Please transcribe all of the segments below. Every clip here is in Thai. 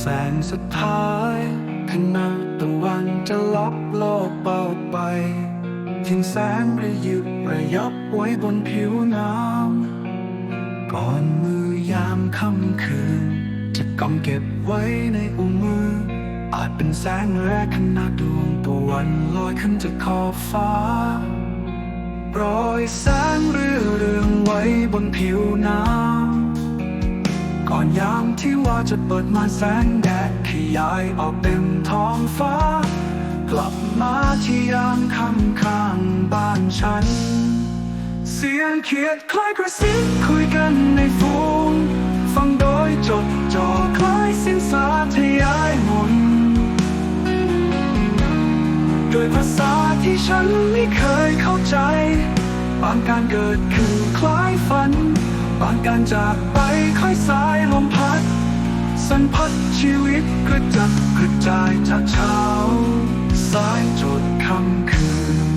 แสงสุดท้ายขณะตะวันจะลับโลกเบาไปทิ้งแสงระยิบระยับไว้บนผิวน้ำก่อนมือยามค่ำคืน จะกำเก็บไว้ในอุ้งมือ อาจเป็นแสงแรกขณะดวงตะวันลอยขึ้นจากขอบฟ้าโปรยแสงเรื่อเรืองไว้บนผิวน้ำ ก่อนยามที่ว่าจะเปิดมาแสงแดดขยายออกเต็มท้องฟ้า กลับมาที่ยามค่ำข้างบ้านฉัน เสียงเขียดคล้ายกระซิบคุยกันในฝูง ฟังโดยจดจ่อคล้ายสิ้นสาธยายมุนโดยภาษาที่ฉันไม่เคยเข้าใจ บางการเกิดขึ้นคล้ายฝัน บางการจากไปค่อยสายลมพัด สันพัดชีวิตกระจัดกระจายจากเช้า สายจดค่ำคืน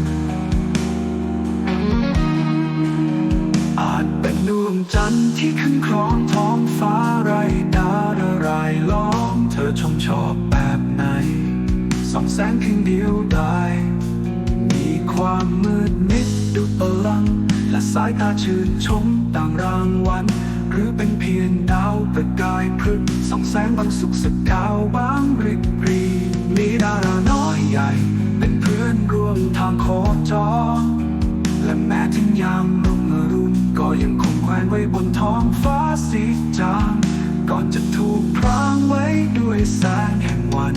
อาจเป็นดวงจันทร์ที่ขึ้นครองท้องฟ้าไรดาระรายล้อม เธอชมชอบแบบไหนสองแสงเพียงเดียวได้ มีความมืดมิดดุจพลัง สายตาชื่นชมต่างรางวัล หรือเป็นเพียงดาวประกายพรึกส่องแสงบางสุขสักดาวบางริบรีมีดาราน้อยใหญ่ เป็นเพื่อนร่วมทางโคจรและแม้ถึงยามรุ่งอรุณก็ยังคงแขวนไว้บนท้องฟ้าสีจางก่อนจะถูกพรางไว้ด้วยแสงแห่งวัน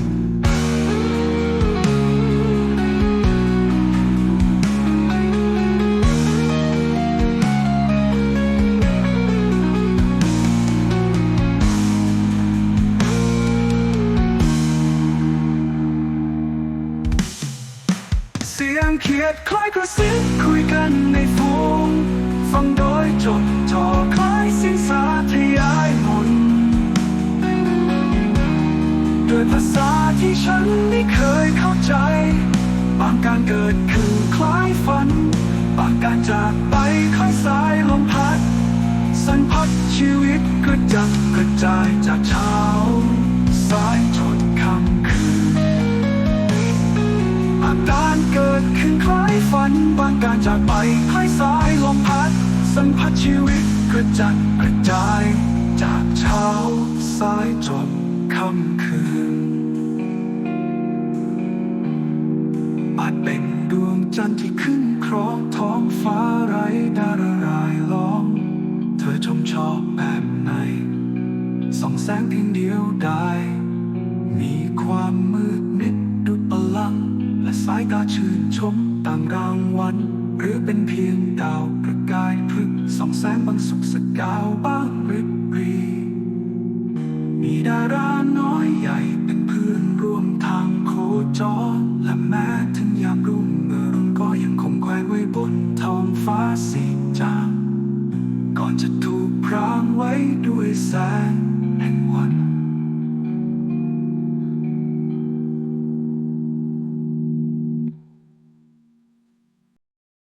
เสียงเขียดคล้ายกระซิบคุยกันในฝูง ฟังโดยจดจ่อคล้ายสิ้นสาธยายมุนด้วยภาษาที่ฉันไม่เคยเข้าใจ บางการเกิดขึ้นคล้ายฝัน บางการจากไปค่อยสายลมพัด สันพัดชีวิตกระจัดกระจายจากเช้ายฝันบางการจากไปคล้ายสายลมพัด สัมผัสชีวิตกระจัดกระจาย จากเช้าสายจนค่ำคืน อาจเป็นดวงจันทร์ที่ขึ้นครองท้องฟ้าไร้ดาระรายล้อม เธอชมชอบแบบไหนส่องแสงเพียงเดียวได้ มีความมืด สายตาชื่นชมตามรางวัลหรือเป็นเพียงดาวประกายพรึกส่องแสงบางสุขสกาวบ้างริบรีมีดาราน้อยใหญ่เป็นเพื่อนร่วมทางโคจร และแม้ถึงยามรุ่งเรืองก็ยังคงแขวนไว้บนท้องฟ้าสีจางก่อนจะถูกพรางไว้ด้วยแสง